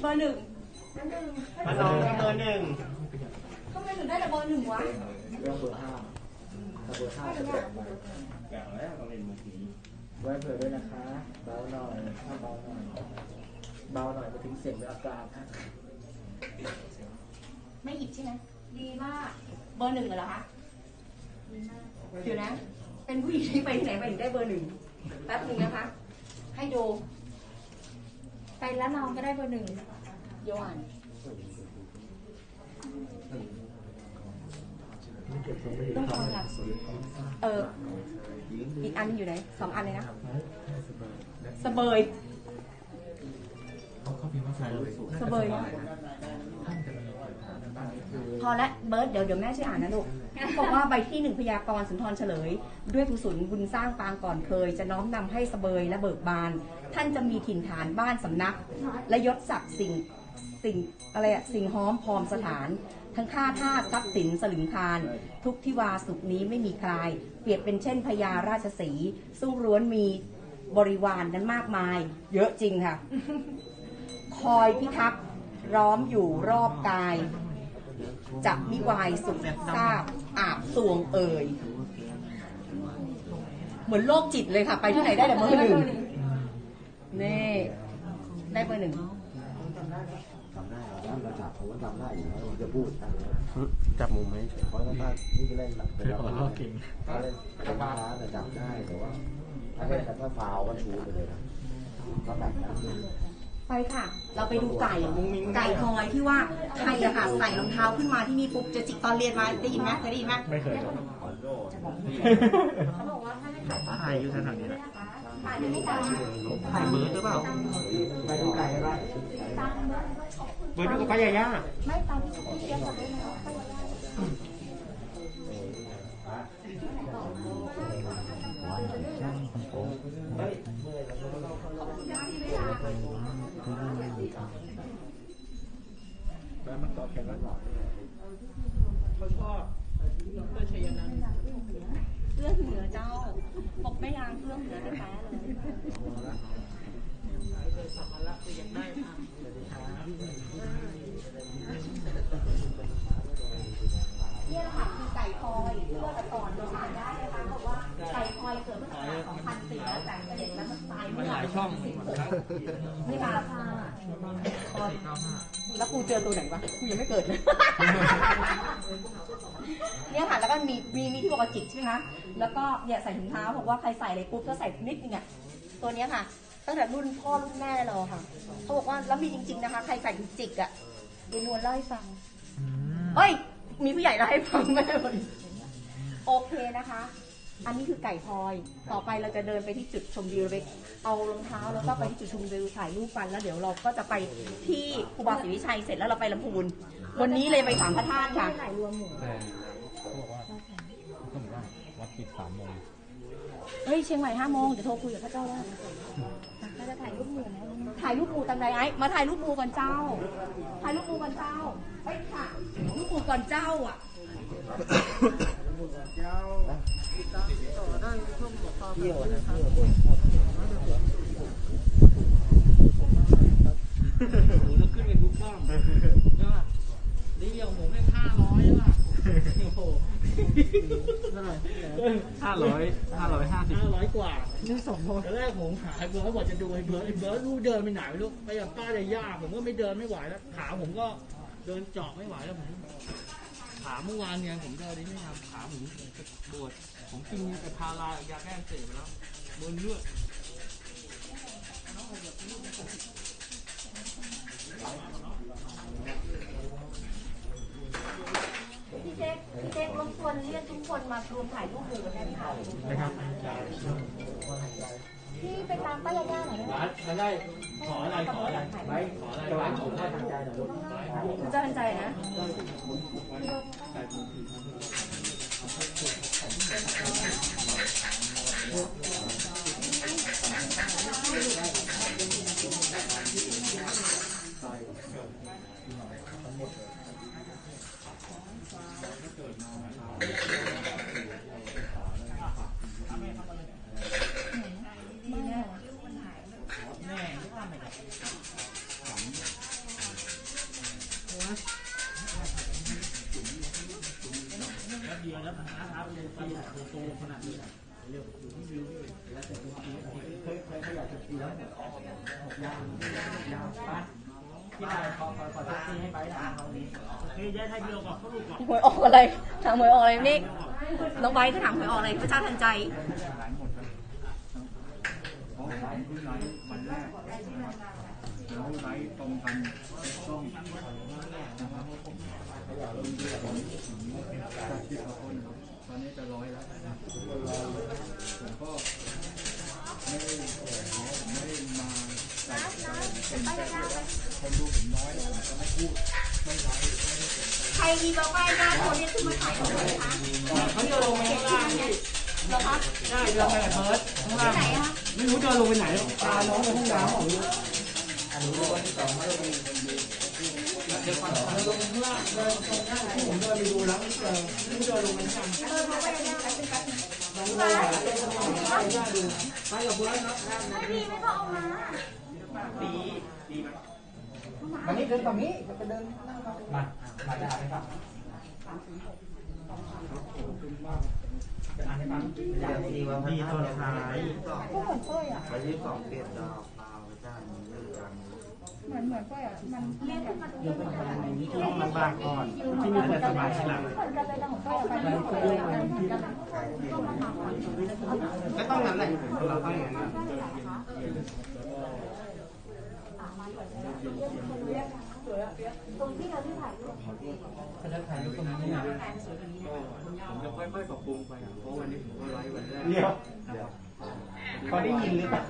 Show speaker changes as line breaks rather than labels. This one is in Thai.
เบอร์หนึ่ง
มาน้องก็เบอร์หนึ่ง
ทำไมถึงได้แต่เบอร์หนึ่งวะ
เรื่องเบอร์ห้าถ้าเบอร์ห้าจะแบบ
แก่แล้วเราเล่นมุกนี้
ไว้เผื่อด้วยนะคะ เบาหน่อยถ้าเบาหน่อย เบาหน่อยมาถึงเสียงเป็นอาการฮะ
ไม่หยิบใช่ไหมดีมาก เบอร์หนึ่งเหรอคะเดี๋ยวนะ เป็นผู้หญิงที่ไปที่ไหนไปถึงได้เบอร์หนึ่งแป๊บหนึงนะคะ ให้ดู
ไปแล้วน้องก็ได้เบอร์หนึ่ง
โยอันต้องฟังค่ะเอออีกอันอยู่ไหนสองอันเลยนะสเบยสเบย พอและเบิร์ดเดี๋ยวเดี๋ยวแม่ช่วยอ่านนะลูกบอกว่าใบที่หนึ่งพยากรณ์สุนทรเฉลย ด้วยกุศลบุญสร้างปางก่อนเคย จะน้อมนำให้สเบยและเบิกบาน ท่านจะมีถิ่นฐานบ้านสำนัก และยศศักดิ์สิ่งสิ่งอะไรอะสิ่งห้อมพร้อมสถาน ทั้งค่าท่าทรัพย์สินสลึงคาร ทุกทิวาสุขนี้ไม่มีใครเปรียบเป็นเช่นพญาราชสีสู้ร้วนมีบริวารนนั้นมากมาย เยอะจริงค่ะ คอยพิทักษ์ร้อมอยู่รอบกาย จะมิวายสุขทราบอาบสวงเอ่ยเหมือนโรคจิตเลยค่ะ ไปที่ไหนได้แต่เบอร์หนึ่งนี่ได้เบอร์หนึ่ง
จำได้เหรอเราจับผมว่าจำได้อยู่แล้วผมจะพูด
จับมุมไหม
เพราะถ้านี่ก็เล่นหลักเป็นเราถ้าเล่นเป็นม้าแต่จับได้แต่ว่าถ้าเล่นกันถ้าฟาวก็ชูไปเลยนะก็แบบนั้น
ไปค่ะ เราไปดูไก่ไก่ทอยที่ว่าใครอะค่ะใส่รองเท้าขึ้นมาที่นี่ปุ๊บจะจิกตอนเรียนมาได้ยินไหมเคยได้ยินไหม
ไม่เคย
เขาบอกว่าถ้าไม่ขาย
ถ่ายอยู่แถวๆนี้แหละ
ถ่ายไม่ได้
ถ่ายเบิร์ดหรือเปล่า
ไปดูไก่อะไร
เบิร์ดอยู่กับป้ายาย่า
ไม่ตามที่พี่เชียร์บอกได้ไห มว่าเขาจะได้
แล้วมันต่อแขนแล้วหรอ
เพื่อเหนือเจ้าบอกไม่ยางเพื่อเหนือแท้เลยเนี่ยแหละค่ะคือไก่ทอยเพื่อแต่ก่อนเราอ่านได้นะคะบอกว่าไก่ทอยเกิดเมื่อปี2004แล้วแต่เสด็จแล้วมันตายเมื่อหลายช่องไม่มาค่ะ แล้วกูเจอตัวไหนวะกูยังไม่เกิดเลย เนี่ยค่ะ แล้วก็มีมีมีที่บอกว่าจิกใช่ไหมคะ แล้วก็เนี่ยใส่ถุงเท้าบอกว่าใครใส่อะไรปุ๊บก็ใส่นิดนึงอะ ตัวเนี้ยค่ะ ตั้งแต่รุ่นพ่อรุ่นแม่เราค่ะ เขาบอกว่าแล้วมีจริง ๆนะคะ ใครใส่ถุงจิกอะเดนวลเล่าให้ฟังเอ้ย มีผู้ใหญ่เล่าให้ฟังไม่ได้เลยโอเคนะคะ อันนี้คือไก่พลอย ต่อไปเราจะเดินไปที่จุดชมวิวไปเอารองเท้าแล้วก็ไปที่จุดชมวิวถ่ายรูปกันแล้วเดี๋ยวเราก็จะไปที่ครูบาศรีวิชัยเสร็จแล้วเราไปลำพูน วันนี้เลยไปสามพระธาตุค่ะ
ถ่ายรวมหมู่
เฮ้ยเชียงใหม่ห้าโมงเดี๋ยวโทรคุยกับพระเจ้าว่า
เขาจะถ่ายรูปหมู่นะ
ถ่ายรูปหมูตังใดไอ้มาถ่ายรูปหมูก่อนเจ้า ถ่ายรูปหมูก่อนเจ้าเฮ้ยค่ะรูปหมูก่อนเจ้าอะ
เที่ยวนะเที่ยว
แล้วขึ้นไปทุกกล้องใช่ป่ะดีอย่างผมเนี่ยห้าร้อยป่ะโอ้โห
ห้าร้อยห้าร้อยห้าสิบ
ห้าร้อยกว่านี่สองคนแรกผมหาไอ้เบิร์ดบอกจะดูไอ้เบิร์ดไอ้เบิร์ดรู้เดินไปไหนไม่รู้ไปกับป้าจะยากผมก็ไม่เดินไม่ไหวแล้ว ขาผมก็เดินเจาะไม่ไหวแล้วผม ขาเมื่อวานเนี่ยผมเดินได้ไม่ทำขาผมปวดผมกินไอ้พารากับยาแก้อักเสบไปแล้วบนเลือด
พี่เจ๊กพี่เจ๊กรบกวนเรียกทุกคนมารวมถ่ายรูปหมูกันได้ไหมคะ
นะครับ
พี่ไปตามป้ายาย่าหน่อยได้ไหม
มาได้ขออะไรขออะไร
ไว้จะหวานผมให้ทางใจหน่อยลูก
เจ้าเป็นใจนะ
แม่ เดียวแล้วหาครับเปีอะโตขนาดนี้เร็วอยู่ที่วิวแล้วแต่ปีเคยเคยขยับปีแล้วหกยางยางที่ไหนขอขอขอทักซี่ให้ไปนะเฮ้ยย้ายไทยเดียวก่อนเขาลูกก่อน
หวยออกอะไรถามหวยออกอะไรนี่น้องไบร์ทก็ถามหวยออกอะไรพระเจ้าทันใจ
หลายหมดครับเพราะผมเพิ่งไลฟ์วันแรก แล้วไลฟ์ตรงกันต้องนะครับจากที่เขาคนครับตอนนี้จะร้อยแล้วผมก็ไม่ได้ขอผมไม่ได้มาใส่เป็นแต่คนดูผมน้อยผมก็ไม่พูดไม่ไลฟ์ไม่ได้สนใจ
ใครมีเบอร์ป้ายหน้าโทรเรียกขึ้นมาถ่ายของเลยคะ
เขาจะลงไปข้างล่างนี่
เหรอคะ
ได้เดินไปกับเพิร์ดข้างล่าง
ไหนอะ
ไม่รู้จะลงไปไหนตาน้องไปห้องน้ำของลูก ผมเดินไปดูแล้วไม่เจอไม่รู้จะลงไปทาง
เบอร์โทรป้ายหน้าแป๊บนึงแป๊บนึง
น้องเลยหาเจ้าของบ้านได้ดูไปกับเพิร์ดครับ
ไม่ดีไม่เขาเอามา
วันนี้เดินตรงนี้จะไปเดินมามาจะอ่านให้ฟังจะอ่านให้ฟังอยากดีว่า
มีตัวท้าย
ก็เหมือนเป้ยอะ
ไปที่สองเปลี่ยนดาวเปล่าจ้างเรื่องการ
เหมือนเหมือนเป้ยอะมันเรียกขึ้นมาตรงนี้
ต้องลำบากก่อนที่มีแต่สบายทีหลัง
เหมือนกันเลยนะของเป้ยอะไปเรื่อยๆเลยเหมือนกัน
ก็ต้องนั้นแหละเราต้องอย่างนั้น
ตรงที่เราที่ถ่ายรูป
เขาจะถ่ายรูปตรงนี้นะ
ผมจะค่อยๆปรับปรุงไปอะเพราะวันนี้ผมก็ไลฟ์วันแรก
เดี๋ยวเขาได้ยินหรือเปล่า